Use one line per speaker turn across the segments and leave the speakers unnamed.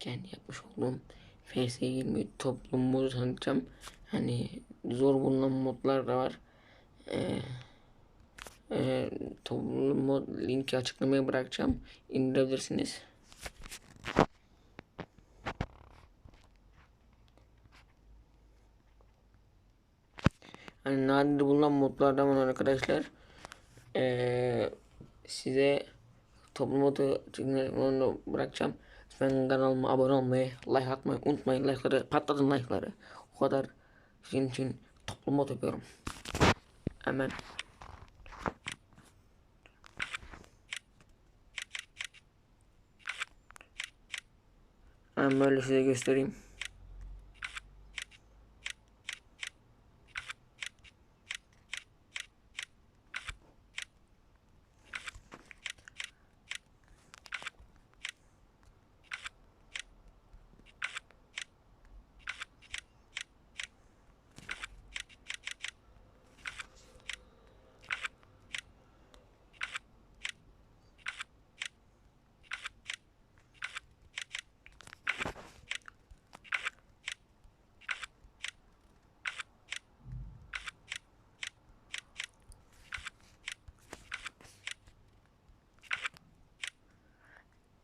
kendi yapmış olduğum FS20 toplum modu tanıtacağım. Hani zor bulunan modlar da var. Ee, e, toplum mod linki açıklamaya bırakacağım. İndirebilirsiniz. Hani nadir bulunan modlardan var arkadaşlar. Ee, size toplum modu bırakacağım. Lütfen kanalıma abone olmayı, like atmayı unutmayın. Like'ları patlatın like'ları. O kadar sizin için toplum modu yapıyorum. Hemen Hemen böyle size göstereyim.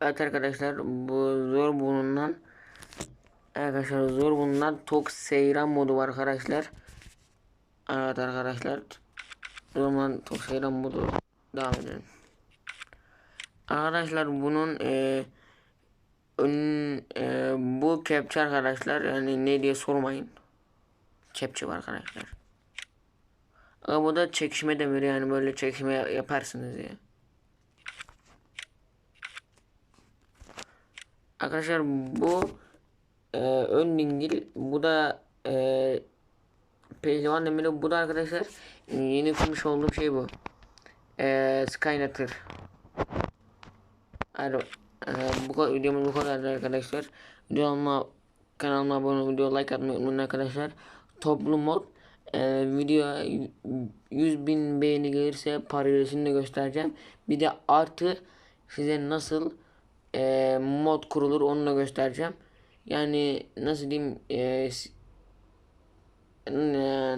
Evet arkadaşlar bu zor bulunan Arkadaşlar zor bulunan tok seyran modu var arkadaşlar. Evet arkadaşlar. O zaman tok seyran modu devam edelim. Arkadaşlar bunun e, ön, e, bu kepçe arkadaşlar yani ne diye sormayın. Kepçe var arkadaşlar. Ama bu da çekişme demiri yani böyle çekişme yaparsınız ya. Arkadaşlar bu e, ön dingil bu da e, pehlivan demiri bu da arkadaşlar yeni kurmuş olduğum şey bu. E, Skynetter. Yani, e, bu kadar videomuz bu kadar arkadaşlar. Videoma kanalıma abone olup video like atmayı unutmayın arkadaşlar. Toplu mod e, video 100 bin beğeni gelirse paralelini de göstereceğim. Bir de artı size nasıl e, mod kurulur onu da göstereceğim. Yani nasıl diyeyim e,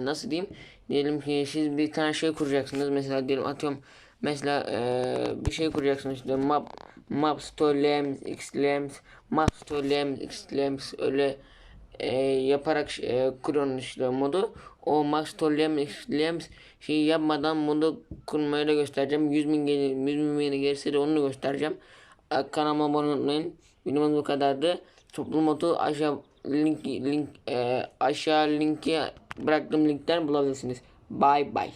nasıl diyeyim? Diyelim ki siz bir tane şey kuracaksınız mesela diyelim atıyorum mesela e, bir şey kuracaksınız işte map map store lamps x lamps map store lamps x lamps öyle e, yaparak e, kuruyorsunuz işte modu. O map store lamps x lamps şeyi yapmadan modu kurmayı da göstereceğim. 100 bin, 100 bin gelirse de onu da göstereceğim kanalıma abone olmayın. Videomuz bu kadardı. Toplum modu aşağı link link e, aşağı linki bıraktığım linkten bulabilirsiniz. Bye bye.